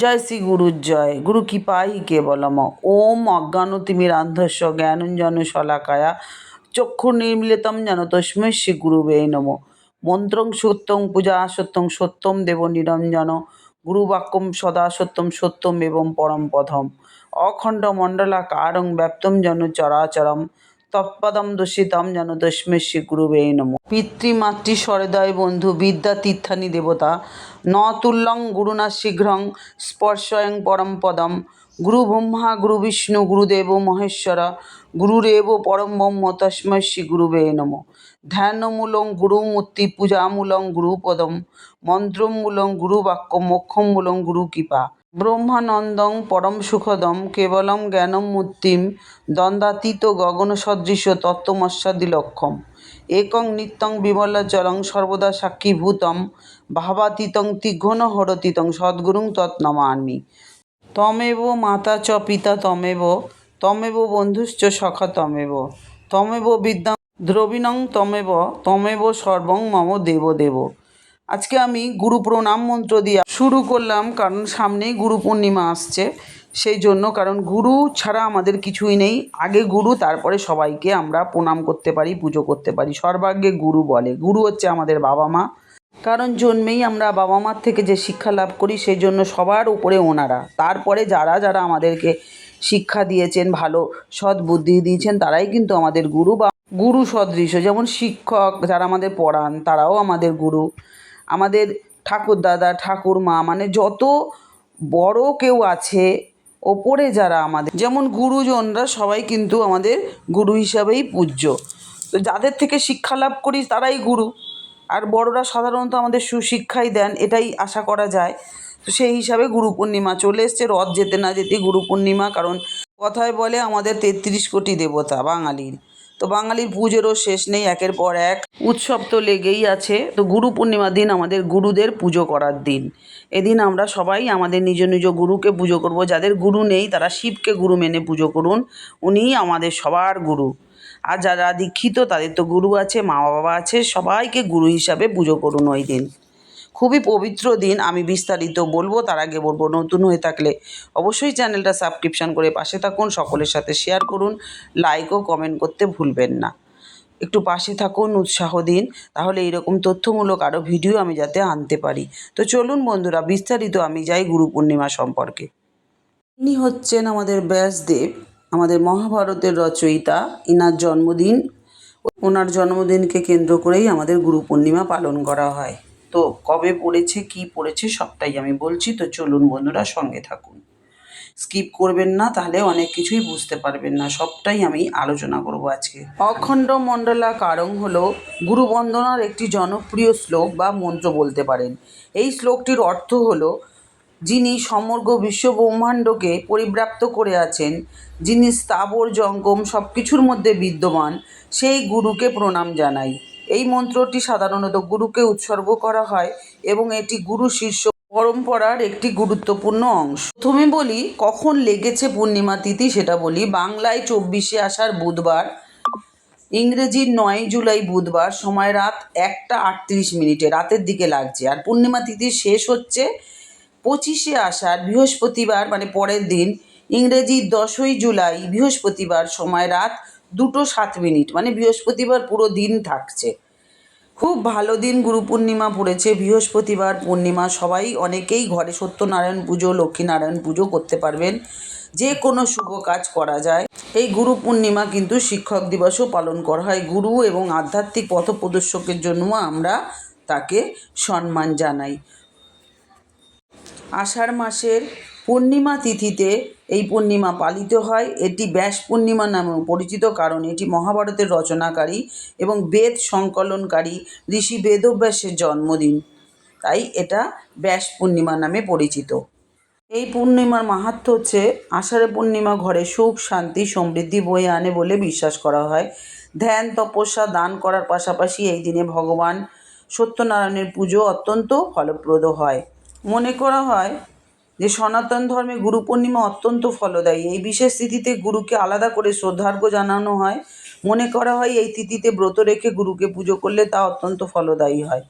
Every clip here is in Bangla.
জয় শ্রী গুরুর জয়। গুরু কৃপাই কেবলম। ওম অজ্ঞানতিমিরান্ধস্য জ্ঞানঞ্জন শলাকায়া চক্ষুর্নিমিলিতম যেন তস্মৈ শ্রী গুরুবে নম। মন্ত্রং সত্যং পূজা সত্যং সত্যম দেব নিরঞ্জন। গুরুবাক্যম সদা সত্যম সত্যম এবং পরম পদম। অখণ্ড মণ্ডলাকারং ব্যপ্তম যেন চরাচরম। তৎপদম দূষিতম যেন শ্রী গুরুবে নম। পিতৃমাতৃ সহৃদয় বন্ধু, বিদ্যা তীর্থানি দেবতা, ন তুল্যং গুরুণা শীঘ্রং স্পর্শয়ং পরম পদম। গুরু ব্রহ্মা, গুরু বিষ্ণু গুরুদেব মহেশ্বর গুরুরেব পরম ব্রহ্ম তস্মৈ শ্রী গুরুবে নম। ধ্যানমূলং গুরুমূর্তি পূজামূলং গুরুপদম। মন্ত্রমূলং গুরুবাক্য মোক্ষমূলং গুরু কৃপা ব্রহ্মানন্দং পরম সুখদম কেবলম জ্ঞানম মূর্তিম দ্বন্দ্বাতীত গগনসদৃশ তত্ত্বমস্যাদিলক্ষম। একং নিত্যং বিমলাচলং সর্বদা সাক্ষীভূতম ভাবাতীতং তীঘ্নহরতীতং সদ্গুরুং তৎনমামি। তমেব মাতা চ পিতা তমেব তমেব বন্ধুশ্চ সখা তমেব তমেব বিদ্যাং দ্রবিণং তমেব তমেব সর্বং মম দেব দেব আজকে আমি গুরু প্রণাম মন্ত্র দিয়ে শুরু করলাম, কারণ সামনেই গুরু পূর্ণিমা আসছে। সেই জন্য, কারণ গুরু ছাড়া আমাদের কিছুই নেই। আগে গুরু, তারপরে সবাইকে আমরা প্রণাম করতে পারি, পুজো করতে পারি। সর্বাগ্যে গুরু বলে। গুরু হচ্ছে আমাদের বাবা মা। কারণ জন্মেই আমরা বাবা মার থেকে যে শিক্ষা লাভ করি, সেই জন্য সবার উপরে ওনারা। তারপরে যারা যারা আমাদেরকে শিক্ষা দিয়েছেন, ভালো সৎ বুদ্ধি দিয়েছেন, তারাই কিন্তু আমাদের গুরু বা গুরু সদৃশ। যেমন শিক্ষক যারা আমাদের পড়ান, তারাও আমাদের গুরু। আমাদের ঠাকুর দাদা ঠাকুরমা মানে যত বড় কেউ আছে, ওপরে যারা আমাদের, যেমন গুরুজনরা সবাই কিন্তু আমাদের গুরু হিসাবেই পূজ্য। তো যাদের থেকে শিক্ষা লাভ করি তারাই গুরু। আর বড়রা সাধারণত আমাদের সুশিক্ষাই দেন, এটাই আশা করা যায়। তো সেই হিসাবে গুরু পূর্ণিমা চলে এসছে, রথ যেতে না যেতে গুরু পূর্ণিমা, কারণ কথায় বলে আমাদের তেত্রিশ কোটি দেবতা বাঙালির। তো বাঙালির পুজোরও শেষ নেই, একের পর এক। উৎসব তো লেগেই আছে। তো গুরু পূর্ণিমার দিন আমাদের গুরুদের পুজো করার দিন। এদিন আমরা সবাই আমাদের নিজ নিজ গুরুকে পুজো করব। যাদের গুরু নেই, তারা শিবকে গুরু মেনে পুজো করুন। উনিই আমাদের সবার গুরু। আর যারা দীক্ষিত, তাদের তো গুরু আছে মা বাবা আছে, সবাইকে গুরু হিসাবে পুজো করুন ওই দিন। খুবই পবিত্র দিন, আমি বিস্তারিত বলব, তার আগে বলব নতুন হয়ে থাকলে অবশ্যই চ্যানেলটা সাবস্ক্রিপশান করে পাশে থাকুন, সকলের সাথে শেয়ার করুন লাইক ও কমেন্ট করতে ভুলবেন না। একটু পাশে থাকুন, উৎসাহ দিন, তাহলে এইরকম তথ্যমূলক আরও ভিডিও আমি যাতে আনতে পারি। তো চলুন বন্ধুরা, বিস্তারিত আমি যাই গুরু পূর্ণিমা সম্পর্কে। ইনি হচ্ছেন আমাদের ব্যাসদেব, আমাদের মহাভারতের রচয়িতা। ইনার জন্মদিন, ওনার জন্মদিনকে কেন্দ্র করেই আমাদের গুরু পূর্ণিমা পালন করা হয়। তো কবে পড়েছে, কি পড়েছে সবটাই আমি বলছি। তো চলুন বন্ধুরা, সঙ্গে থাকুন। স্কিপ করবেন না, তাহলে অনেক কিছুই বুঝতে পারবেন না। সবটাই আমি আলোচনা করব আজকে। অখণ্ড মণ্ডলা কারং হল গুরু বন্দনার একটি জনপ্রিয় শ্লোক বা মন্ত্র বলতে পারেন। এই শ্লোকটির অর্থ হলো, যিনি সমগ্র বিশ্ব ব্রহ্মাণ্ডকে পরিব্রাপ্ত করে আছেন, যিনি স্থাবর, জঙ্গম সব কিছুর মধ্যে বিদ্যমান, সেই গুরুকে প্রণাম জানাই। এই মন্ত্রটি সাধারণত গুরুকে উৎসর্গ করা হয় এবং এটি গুরু শিষ্য পরম্পরার একটি গুরুত্বপূর্ণ অংশ। প্রথমে বলি, কখন লেগেছে পূর্ণিমা তিথি সেটা বলি, বাংলায় চব্বিশে আষাঢ় বুধবার, ইংরেজির নয় জুলাই বুধবার, সময় রাত একটা আটত্রিশ মিনিটে, রাতের দিকে লাগছে। আর পূর্ণিমা তিথি শেষ হচ্ছে পঁচিশে আষাঢ়, বৃহস্পতিবার মানে পরের দিন ইংরেজি দশই জুলাই, বৃহস্পতিবার, সময় রাত দুটো সাত মিনিট মানে বৃহস্পতিবার পুরো দিন থাকছে। খুব ভালো দিন গুরু পূর্ণিমা পড়েছে, বৃহস্পতিবার পূর্ণিমা, সবাই অনেকেই ঘরে সত্যনারায়ণ পুজো, লক্ষ্মীনারায়ণ পুজো করতে পারবেন। যে কোনো শুভ কাজ করা যায়। এই গুরু পূর্ণিমা কিন্তু শিক্ষক দিবসও পালন করা হয়। গুরু এবং আধ্যাত্মিক পথপ্রদর্শকের জন্য আমরা তাকে সম্মান জানাই। আষাঢ় মাসের পূর্ণিমা তিথিতে এই পূর্ণিমা পালিত হয়। এটি ব্যাস পূর্ণিমা নামেও পরিচিত কারণ এটি মহাভারতের রচনাকারী এবং বেদ সংকলনকারী ঋষি বেদব্যাসের জন্মদিন। তাই এটা ব্যাস পূর্ণিমা নামে পরিচিত। এই পূর্ণিমার মাহাত্ম্য হচ্ছে, আষাঢ়ে পূর্ণিমা ঘরে সুখ, শান্তি, সমৃদ্ধি বয়ে আনে বলে বিশ্বাস করা হয়। ধ্যান, তপস্যা, দান করার পাশাপাশি এই দিনে ভগবান সত্যনারায়ণের পুজো অত্যন্ত ফলপ্রদ হয়। মনে করা হয় যে সনাতন ধর্মে গুরু পূর্ণিমা অত্যন্ত ফলদায়ী। এই বিশেষ তিথিতে গুরুকে আলাদা করে শ্রদ্ধার্ঘ্য জানানো হয়। মনে করা হয় এই তিথিতে ব্রত রেখে গুরুকে পুজো করলে তা অত্যন্ত ফলদায়ী হয়।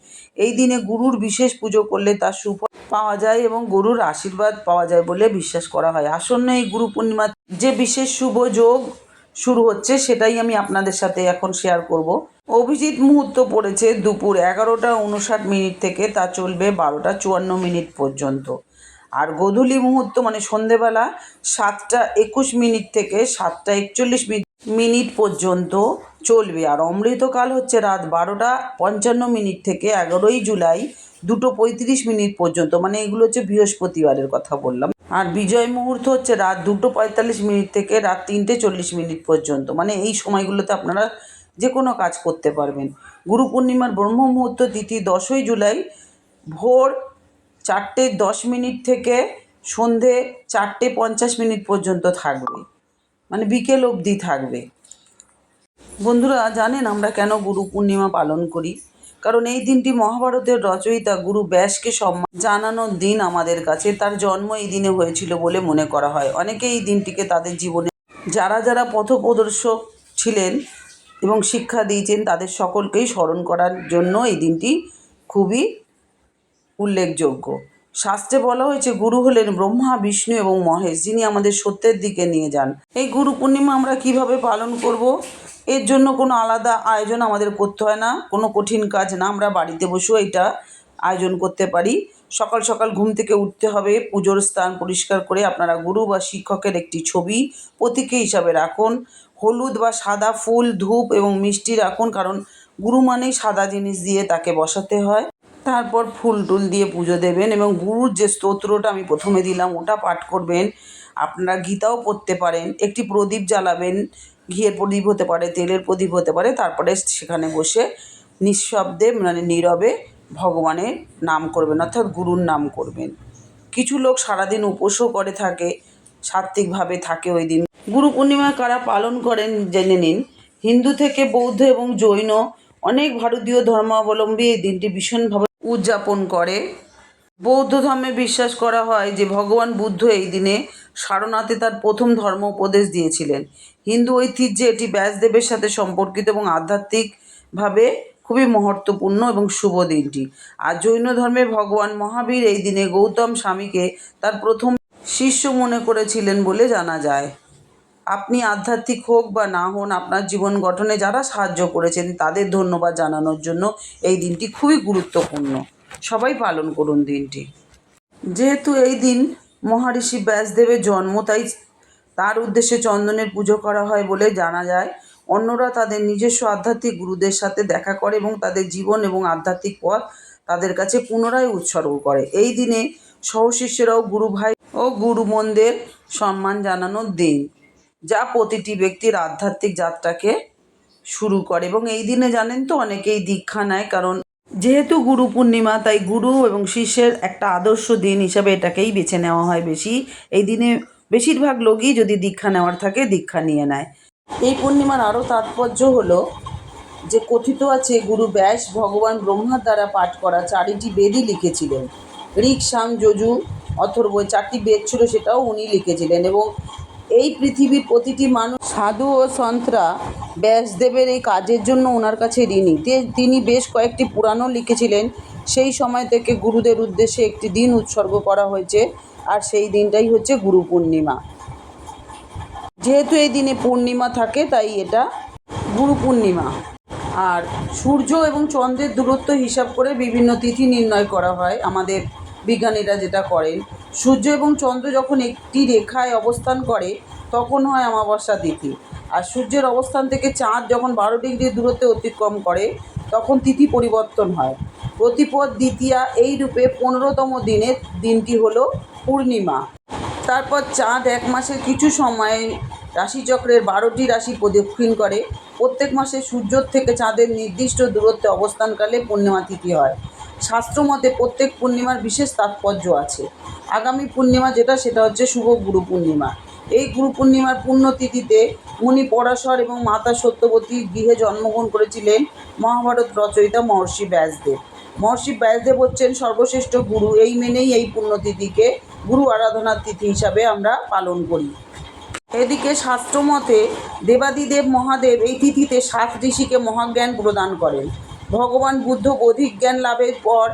এই দিনে গুরুর বিশেষ পুজো করলে তার সুফল পাওয়া যায় এবং গুরুর আশীর্বাদ পাওয়া যায় বলে বিশ্বাস করা হয়। আসন্ন এই গুরু পূর্ণিমা যে বিশেষ শুভ যোগ শুরু হচ্ছে, সেটাই আমি আপনাদের সাথে এখন শেয়ার করব। অভিজিৎ মুহূর্ত পড়েছে দুপুর এগারোটা উনষাট মিনিট থেকে। তা চলবে বারোটা চুয়ান্ন মিনিট পর্যন্ত। আর গোধূলি মুহূর্ত মানে সন্ধেবেলা সাতটা একুশ মিনিট থেকে সাতটা একচল্লিশ মিনিট পর্যন্ত চলবে। আর অমৃতকাল হচ্ছে রাত বারোটা পঞ্চান্ন মিনিট থেকে এগারোই জুলাই দুটো পঁয়ত্রিশ মিনিট পর্যন্ত। মানে এগুলো হচ্ছে বৃহস্পতিবারের কথা বললাম। আর বিজয় মুহূর্ত হচ্ছে রাত দুটো পঁয়তাল্লিশ মিনিট থেকে রাত তিনটে চল্লিশ মিনিট পর্যন্ত। মানে এই সময়গুলোতে আপনারা যে কোনো কাজ করতে পারবেন। গুরু পূর্ণিমার ব্রহ্ম মুহূর্ত, তিথি দশই জুলাই ভোর চারটে দশ মিনিট থেকে সন্ধে চারটে পঞ্চাশ মিনিট পর্যন্ত থাকবে। মানে বিকেল অবধি থাকবে। বন্ধুরা, জানেন আমরা কেন গুরু পূর্ণিমা পালন করি? কারণ এই দিনটি মহাভারতের রচয়িতা গুরু ব্যাসকে সম্মান জানানোর দিন আমাদের কাছে। তার জন্ম এই দিনে হয়েছিল বলে মনে করা হয়। অনেকে এই দিনটিকে তাদের জীবনে যারা যারা পথপ্রদর্শক ছিলেন এবং শিক্ষা দিয়েছেন, তাদের সকলকেই স্মরণ করার জন্য এই দিনটি খুবই উল্লেখযোগ্য। শাস্ত্রে বলা হয়েছে, গুরু হলেন ব্রহ্মা, বিষ্ণু এবং মহেশ, যিনি আমাদের সত্যের দিকে নিয়ে যান। এই গুরু পূর্ণিমা আমরা কীভাবে পালন করব? এর জন্য কোনো আলাদা আয়োজন আমাদের করতে হয় না, কোনো কঠিন কাজ না, আমরা বাড়িতে বসেও এটা আয়োজন করতে পারি। সকাল সকাল ঘুম থেকে উঠতে হবে, পুজোর স্থান পরিষ্কার করে আপনারা গুরু বা শিক্ষকের একটি ছবি প্রতীকী হিসাবে রাখুন। হলুদ বা সাদা ফুল, ধূপ এবং মিষ্টি রাখুন, কারণ গুরু মানেই সাদা জিনিস দিয়ে তাকে বসাতে হয়। তারপর ফুল টুল দিয়ে পুজো দেবেন এবং গুরুর যে স্তোত্রটা আমি প্রথমে দিলাম, ওটা পাঠ করবেন। আপনারা গীতাও পড়তে পারেন, একটি প্রদীপ জ্বালাবেন, ঘিয়ের প্রদীপ হতে পারে, তেলের প্রদীপ হতে পারে, তারপরে সেখানে বসে নিঃশব্দে মানে নীরবে ভগবানের নাম করবেন, অর্থাৎ গুরুর নাম করবেন। কিছু লোক সারাদিন উপোসও করে থাকে, সাত্ত্বিকভাবে থাকে ওই দিন। গুরু পূর্ণিমা কারা পালন করেন জেনে নিন। হিন্দু থেকে বৌদ্ধ এবং জৈন, অনেক ভারতীয় ধর্মাবলম্বী এই দিনটি ভীষণভাবে উদযাপন করে। বৌদ্ধ ধর্মে বিশ্বাস করা হয় যে ভগবান বুদ্ধ এই দিনে সারনাথে তার প্রথম ধর্ম উপদেশ দিয়েছিলেন। হিন্দু ঐতিহ্যে এটি ব্যাসদেবের সাথে সম্পর্কিত এবং আধ্যাত্মিকভাবে খুবই মহত্বপূর্ণ এবং শুভ দিনটি। আর জৈন ধর্মে ভগবান মহাবীর এই দিনে গৌতম স্বামীকে তার প্রথম শিষ্য মনে করেছিলেন বলে জানা যায়। আপনি আধ্যাত্মিক হোক বা না হন, আপনার জীবন গঠনে যারা সাহায্য করেছেন, তাদের ধন্যবাদ জানানোর জন্য এই দিনটি খুবই গুরুত্বপূর্ণ। সবাই পালন করুন দিনটি। যেহেতু এই দিন মহারিষি ব্যাসদেবের জন্ম, তাই তার উদ্দেশ্যে চন্দনের পুজো করা হয় বলে জানা যায়। অন্যরা তাদের নিজস্ব আধ্যাত্মিক গুরুদের সাথে দেখা করে এবং তাদের জীবন এবং আধ্যাত্মিক পথ তাদের কাছে পুনরায় উৎসর্গ করে। এই দিনে সহশিষ্যরাও গুরু ভাই ও গুরুমনদের সম্মান জানানোর দিন। যা প্রতিটি ব্যক্তির আধ্যাত্মিক যাত্রাকে শুরু করে। এবং এই দিনে জানেন তো অনেকেই দীক্ষা নেয়, কারণ যেহেতু গুরু পূর্ণিমা, তাই গুরু এবং শিষ্যের একটা আদর্শ দিন হিসাবে এটাকেই বেছে নেওয়া হয় বেশি। এই দিনে বেশিরভাগ লোকই যদি দীক্ষা নেওয়ার থাকে, দীক্ষা নিয়ে নেয়। এই পূর্ণিমার আরও তাৎপর্য হলো যে কথিত আছে, গুরু ব্যাস ভগবান ব্রহ্মার দ্বারা পাঠ করা চারিটি বেদই লিখেছিলেন। ঋক সাম যজু, অথর্ব চারটি বেদ ছিল, সেটাও উনি লিখেছিলেন। এবং এই পৃথিবীর প্রতিটি মানুষ সাধু ও সন্ত্রা ব্যাসদেবের এই কাজের জন্য ওনার কাছে ঋণী। তিনি বেশ কয়েকটি পুরাণও লিখেছিলেন। সেই সময় থেকে গুরুদের উদ্দেশ্যে একটি দিন উৎসর্গ করা হয়েছে আর সেই দিনটাই হচ্ছে গুরু পূর্ণিমা। যেহেতু এই দিনে পূর্ণিমা থাকে, তাই এটা গুরু পূর্ণিমা। আর সূর্য এবং চন্দ্রের দূরত্ব হিসাব করে বিভিন্ন তিথি নির্ণয় করা হয়। আমাদের বিজ্ঞানীরা যেটা করেন সূর্য এবং চন্দ্র যখন একটি রেখায় অবস্থান করে, তখন হয় অমাবস্যা তিথি। আর সূর্যের অবস্থান থেকে চাঁদ যখন বারো ডিগ্রি দূরত্বে অতিক্রম করে, তখন তিথি পরিবর্তন হয়। প্রতিপদ দ্বিতীয়া এই রূপে পনেরোতম দিনের দিনটি হলো পূর্ণিমা। তারপর চাঁদ এক মাসের কিছু সময় রাশিচক্রের বারোটি রাশি প্রদক্ষিণ করে। প্রত্যেক মাসে সূর্যর থেকে চাঁদের নির্দিষ্ট দূরত্বে অবস্থানকালে পূর্ণিমা তিথি হয়। শাস্ত্রমতে প্রত্যেক পূর্ণিমার বিশেষ তাৎপর্য আছে। আগামী পূর্ণিমা যেটা, সেটা হচ্ছে শুভ গুরু পূর্ণিমা। এই গুরু পূর্ণিমার পুণ্যতিথিতে মুনি পরাশর এবং মাতা সত্যবতী গৃহে জন্মগ্রহণ করেছিলেন মহাভারত রচয়িতা মহর্ষি ব্যাসদেব। মহর্ষি ব্যাসদেব হচ্ছেন সর্বশ্রেষ্ঠ গুরু। এই মেনেই এই পুণ্যতিথিকে গুরু আরাধনার তিথি হিসাবে আমরা পালন করি। এদিকে শাস্ত্রমতে দেবাদিদেব মহাদেব এই তিথিতে সাত ঋষিকে মহাজ্ঞান প্রদান করেন। ভগবান বুদ্ধ অধিক জ্ঞান লাভের পর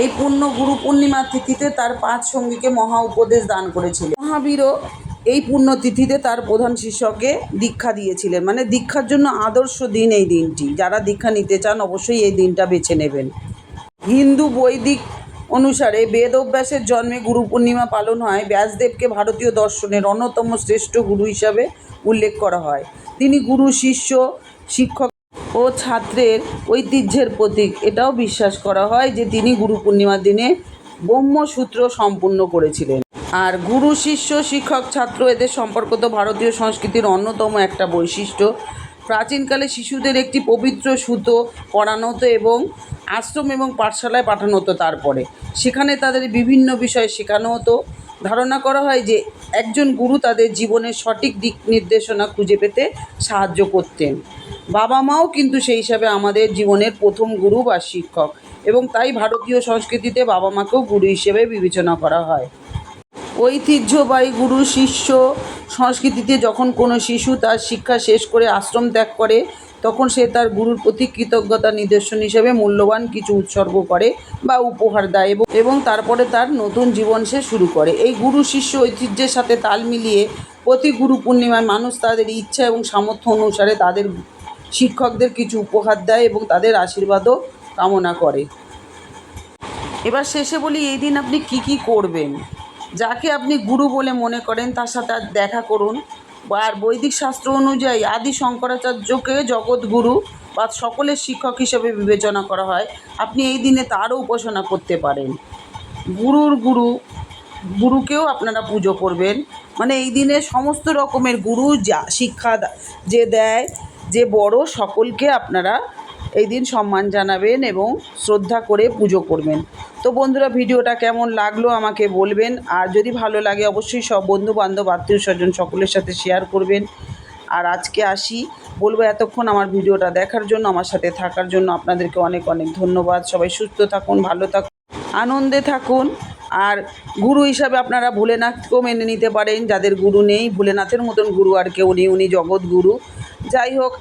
এই পূর্ণ গুরু পূর্ণিমার তিথিতে তার পাঁচ সঙ্গীকে মহা উপদেশ দান করেছিলেন। মহাবীরও এই পুণ্য তিথিতে তার প্রধান শিষ্যকে দীক্ষা দিয়েছিলেন। মানে দীক্ষার জন্য আদর্শ দিন এই দিনটি। যারা দীক্ষা নিতে চান অবশ্যই এই দিনটা বেছে নেবেন। হিন্দু বৈদিক অনুসারে বেদ অভ্যাসের জন্মে গুরু পূর্ণিমা পালন হয়। ব্যাসদেবকে ভারতীয় দর্শনের অন্যতম শ্রেষ্ঠ গুরু হিসাবে উল্লেখ করা হয়। তিনি গুরু, শিষ্য, শিক্ষক ও ছাত্রের ঐতিহ্যের প্রতীক। এটাও বিশ্বাস করা হয় যে তিনি গুরু পূর্ণিমার দিনে ব্রহ্মসূত্র সম্পূর্ণ করেছিলেন। আর গুরু, শিষ্য, শিক্ষক, ছাত্র এদের সম্পর্ক তো ভারতীয় সংস্কৃতির অন্যতম একটা বৈশিষ্ট্য। প্রাচীনকালে শিশুদের একটি পবিত্র সুতো পড়ানো হতো এবং আশ্রম এবং পাঠশালায় পাঠানো হতো তারপরে। সেখানে তাদের বিভিন্ন বিষয় শেখানো হতো। ধারণা করা হয় যে একজন গুরু তাদের জীবনের সঠিক দিক নির্দেশনা খুঁজে পেতে সাহায্য করতেন। বাবা মাও কিন্তু সেই হিসাবে আমাদের জীবনের প্রথম গুরু বা শিক্ষক এবং তাই ভারতীয় সংস্কৃতিতে বাবা মাকেও গুরু হিসেবে বিবেচনা করা হয়। ঐতিহ্যবাহী গুরু শিষ্য সংস্কৃতিতে যখন কোনো শিশু তার শিক্ষা শেষ করে আশ্রম ত্যাগ করে তখন সে তার গুরুর প্রতি কৃতজ্ঞতা নিদর্শন হিসেবে মূল্যবান কিছু উৎসর্গ করে বা উপহার দেয় এবং তারপরে তার নতুন জীবন সে শুরু করে। এই গুরু শিষ্য ঐতিহ্যের সাথে তাল মিলিয়ে প্রতি গুরু পূর্ণিমায় মানুষ তাদের ইচ্ছা এবং সামর্থ্য অনুসারে তাদের শিক্ষকদের কিছু উপহার দেয় এবং তাদের আশীর্বাদও কামনা করে। এবার শেষে বলি, এই দিন আপনি কি কি করবেন? যাকে আপনি গুরু বলে মনে করেন, তার সাথে দেখা করুন। আর বৈদিক শাস্ত্র অনুযায়ী আদি শঙ্করাচার্যকে জগৎগুরু বা সকলের শিক্ষক হিসেবে বিবেচনা করা হয়। আপনি এই দিনে তারও উপাসনা করতে পারেন। গুরুর গুরু, গুরুকেও আপনারা পুজো করবেন। মানে এই দিনে সমস্ত রকমের গুরু যা শিক্ষা যে দেয়, যে বড়, সকলকে আপনারা এই দিন সম্মান জানাবেন এবং শ্রদ্ধা করে পুজো করবেন। তো বন্ধুরা, ভিডিওটা কেমন লাগল আমাকে বলবেন। আর যদি ভালো লাগে, অবশ্যই সব বন্ধু বান্ধব আত্মীয় স্বজন সকলের সাথে শেয়ার করবেন। আর আজকে আসি, বলব এতক্ষণ আমার ভিডিওটা দেখার জন্য, আমার সাথে থাকার জন্য আপনাদেরকে অনেক অনেক ধন্যবাদ। সবাই সুস্থ থাকুন, ভালো থাকুন, আনন্দে থাকুন। আর গুরু হিসাবে আপনারা ভোলেনাথকেও মেনে নিতে পারেন। যাদের গুরু নেই, ভোলেনাথের মতন গুরু আর কেউ নেই, উনি জগৎগুরু। যাই হোক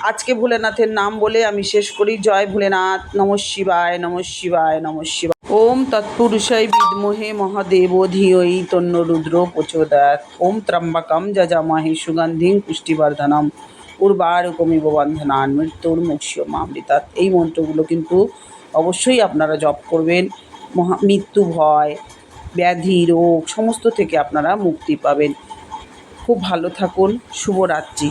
আজকে ভোলেনাথের নাম বলে আমি শেষ করি। জয় ভোলেনাথ। নম শিবায় নম শিবায় নম শিবায়। ওম তৎপুরুষায় বিদ্মহে মহাদেব ধিয়ই তন্ন রুদ্র প্রচোদয়াত ওম ত্রম্বকম যজামহে সুগন্ধিং পুষ্টিবর্ধনম। উর্বারুকমিব বন্ধনান মৃত্যুর মুক্ষ্য মামৃতাৎ এই মন্ত্রগুলো কিন্তু অবশ্যই আপনারা জপ করবেন। মহা মৃত্যু ভয়, ব্যাধি, রোগ, সমস্ত থেকে আপনারা মুক্তি পাবেন। খুব ভালো থাকুন। শুভরাত্রি।